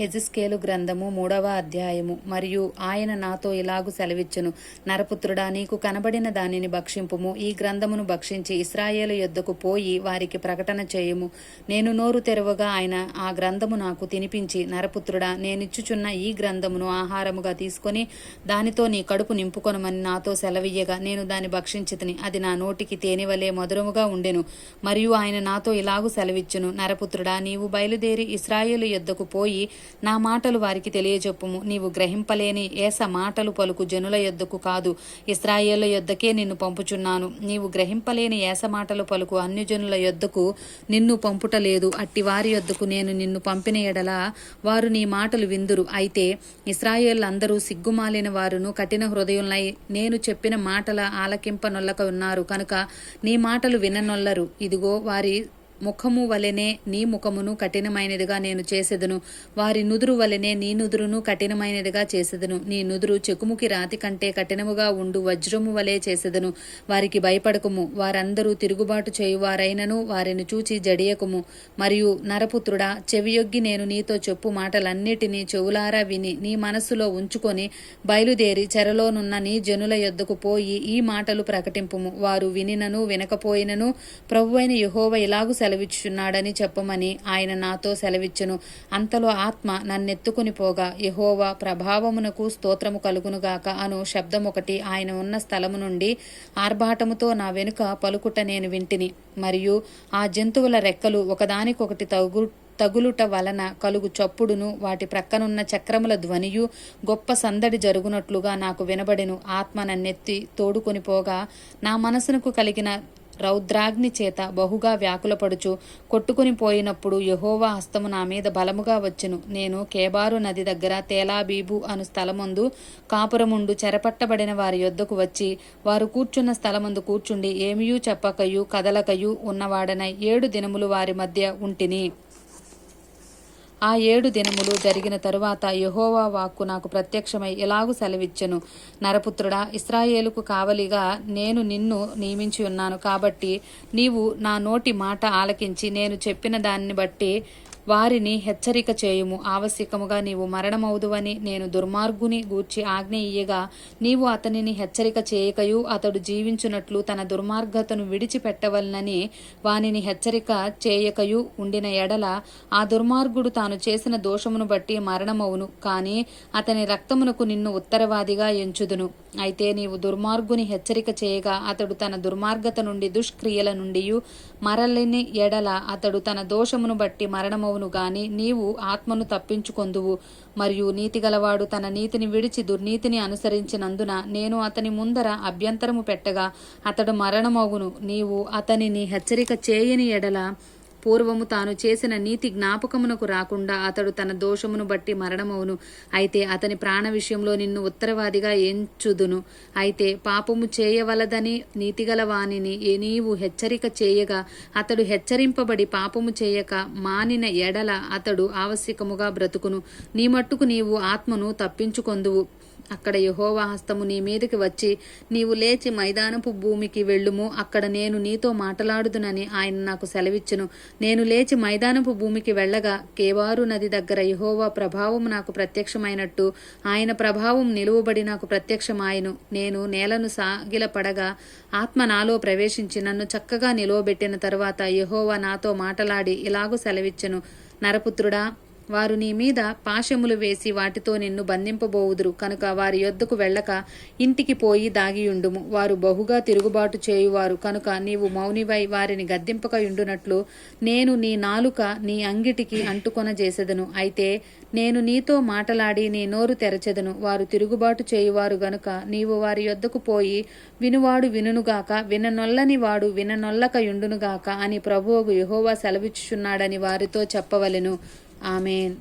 హెజిస్కేలు గ్రంథము మూడవ అధ్యాయము. మరియు ఆయన నాతో ఇలాగు సెలవిచ్చును. నరపుత్రుడా నీకు కనబడిన దానిని భక్షింపుము. ఈ గ్రంథమును భక్షించి ఇస్రాయేలు యొద్దకు పోయి వారికి ప్రకటన చేయుము. నేను నోరు తెరవగా ఆయన ఆ గ్రంథము నాకు తినిపించి నరపుత్రుడా నేనిచ్చుచున్న ఈ గ్రంథమును ఆహారముగా తీసుకొని దానితో నీ కడుపు నింపుకొనమని నాతో సెలవియ్యగా. నేను దాన్ని భక్షించితిని. అది నా నోటికి తేనివలే మధురముగా ఉండెను. మరియు ఆయన నాతో ఇలాగు సెలవిచ్చును. నరపుత్రుడా నీవు బయలుదేరి ఇస్రాయేలు యొద్దకు పోయి నా మాటలు వారికి తెలియజెప్పుము. నీవు గ్రహింపలేని ఏస మాటలు పలుకు జనుల యొద్దకు కాదు ఇస్రాయేళ్ళ యొద్దకే నిన్ను పంపుచున్నాను. నీవు గ్రహింపలేని ఏస మాటలు పలుకు అన్యజనుల యొద్దకు నిన్ను పంపుటలేదు. అట్టి వారి యొద్దకు నేను నిన్ను పంపిన ఎడల వారు నీ మాటలు విందురు. అయితే ఇస్రాయేళ్ళందరూ సిగ్గుమాలిన వారును కఠిన హృదయులై నేను చెప్పిన మాటల ఆలకింపనొల్లక ఉన్నారు. కనుక నీ మాటలు విననొల్లరు. ఇదిగో వారి ముఖము వలెనే నీ ముఖమును కఠినమైనదిగా నేను చేసెదను. వారి నుదురు వలెనే నీ నుదురును కఠినమైనదిగా చేసెదను. నీ నుదురు చెకుముకి రాతి కంటే కఠినముగా ఉండు వజ్రము వలె చేసెదను. వారికి భయపడకుము. వారందరూ తిరుగుబాటు చేయువారైనను వారిని చూచి జడియకుము. మరియు నరపుత్రుడా చెవియొగ్గి నేను నీతో చెప్పు మాటలన్నిటినీ చెవులారా విని నీ మనస్సులో ఉంచుకొని బయలుదేరి చెరలోనున్న నీ జనుల యొద్దకు పోయి ఈ మాటలు ప్రకటింపుము. వారు వినినను వినకపోయినను. ప్రభువైన యహోవ ఇలాగు సెలవిచ్చుచున్నాడని చెప్పమని ఆయన నాతో సెలవిచ్చును. అంతలో ఆత్మ నన్నెత్తుకుని పోగా యహోవా ప్రభావమునకు స్తోత్రము కలుగునుగాక అను శబ్దం ఒకటి ఆయన ఉన్న స్థలము నుండి ఆర్భాటముతో నా వెనుక పలుకుట నేను వింటిని. మరియు ఆ జంతువుల రెక్కలు ఒకదానికొకటి తగు తగులుట వలన కలుగు చప్పుడును వాటి ప్రక్కనున్న చక్రముల ధ్వనియు గొప్ప సందడి జరుగునట్లుగా నాకు వినబడెను. ఆత్మ నన్నెత్తి తోడుకొని పోగా నా మనసునకు కలిగిన రౌద్రాగ్ని చేత బహుగా వ్యాకులపడుచు కొట్టుకుని పోయినప్పుడు యహోవా హస్తము నా మీద బలముగా వచ్చును. నేను కేబారు నది దగ్గర తేలాబీబు అను స్థలమందు కాపురముండు చెరపట్టబడిన వారి యొద్దకు వచ్చి వారు కూర్చున్న స్థలమందు కూర్చుండి ఏమియూ చెప్పకయు కదలకయు ఉన్నవాడనై ఏడు దినములు వారి మధ్య ఉంటిని. ఆ ఏడు దినములు జరిగిన తరువాత యహోవా వాక్కు నాకు ప్రత్యక్షమై ఎలాగు సెలవిచ్చెను. నరపుత్రుడా ఇస్రాయేలుకు కావలిగా నేను నిన్ను నియమించి ఉన్నాను కాబట్టి నీవు నా నోటి మాట ఆలకించి నేను చెప్పిన దాన్ని బట్టి వారిని హెచ్చరిక చేయుము. ఆవశ్యకముగా నీవు మరణమవుదువని నేను దుర్మార్గుని గూర్చి ఆజ్ఞ ఇయ్యగా నీవు అతనిని హెచ్చరిక చేయకయు అతడు జీవించున్నట్లు తన దుర్మార్గతను విడిచిపెట్టవలనని వానిని హెచ్చరిక చేయకయు ఉండిన ఎడల ఆ దుర్మార్గుడు తాను చేసిన దోషమును బట్టి మరణమవును. కాని అతని రక్తమునకు నిన్ను ఉత్తరవాదిగా ఎంచుదును. అయితే నీవు దుర్మార్గుని హెచ్చరిక చేయగా అతడు తన దుర్మార్గత నుండి దుష్క్రియల నుండి మరలిని ఎడల అతడు తన దోషమును బట్టి మరణమవును గాని నీవు ఆత్మను తప్పించుకొందువు. మరియు నీతిగలవాడు తన నీతిని విడిచి దుర్నీతిని అనుసరించినందున నేను అతని ముందర అభ్యంతరము పెట్టగా అతడు మరణమవును నీవు అతనిని హెచ్చరిక చేయని ఎడల పూర్వము తాను చేసిన నీతి జ్ఞాపకమునకు రాకుండా అతడు తన దోషమును బట్టి మరణమవును. అయితే అతని ప్రాణ విషయంలో నిన్ను ఉత్తరవాదిగా ఎంచుదును. అయితే పాపము చేయవలదని నీతిగల వాణిని నీవు హెచ్చరిక చేయగా అతడు హెచ్చరింపబడి పాపము చేయక మానిన ఎడల అతడు ఆవశ్యకముగా బ్రతుకును. నీ మట్టుకు నీవు ఆత్మను తప్పించుకొందువు. అక్కడ యహోవా హస్తము నీ మీదకి వచ్చి నీవు లేచి మైదానపు భూమికి వెళ్ళుము అక్కడ నేను నీతో మాట్లాడుదునని ఆయన నాకు సెలవిచ్చును. నేను లేచి మైదానపు భూమికి వెళ్ళగా కేవారు నది దగ్గర యహోవా ప్రభావం నాకు ప్రత్యక్షమైనట్టు ఆయన ప్రభావం నిలువబడి నాకు ప్రత్యక్షమాయను. నేను నేలను సాగిలపడగా ఆత్మ నాలో ప్రవేశించి నన్ను చక్కగా నిలువబెట్టిన తరువాత యహోవా నాతో మాటలాడి ఇలాగూ సెలవిచ్చును. నరపుత్రుడా వారు నీ మీద పాశములు వేసి వాటితో నిన్ను బంధింపబోవుదురు. కనుక వారి యొద్దకు వెళ్ళక ఇంటికి పోయి దాగియుండుము. వారు బహుగా తిరుగుబాటు చేయువారు. కనుక నీవు మౌనివై వారిని గద్దింపకయుండునట్లు నేను నీ నాలుక నీ అంగిటికి అంటుకొన చేసెదను అయితే నేను నీతో మాటలాడి నీ నోరు తెరచెదను. వారు తిరుగుబాటు చేయువారు గనుక నీవు వారి యొద్దకు పోయి వినువాడు వినునుగాక విననొల్లని వాడు విననొల్లకయుండునుగాక అని ప్రభువుకు యహోవా సెలవిచ్చుచున్నాడని వారితో చెప్పవలెను. ఆమెన్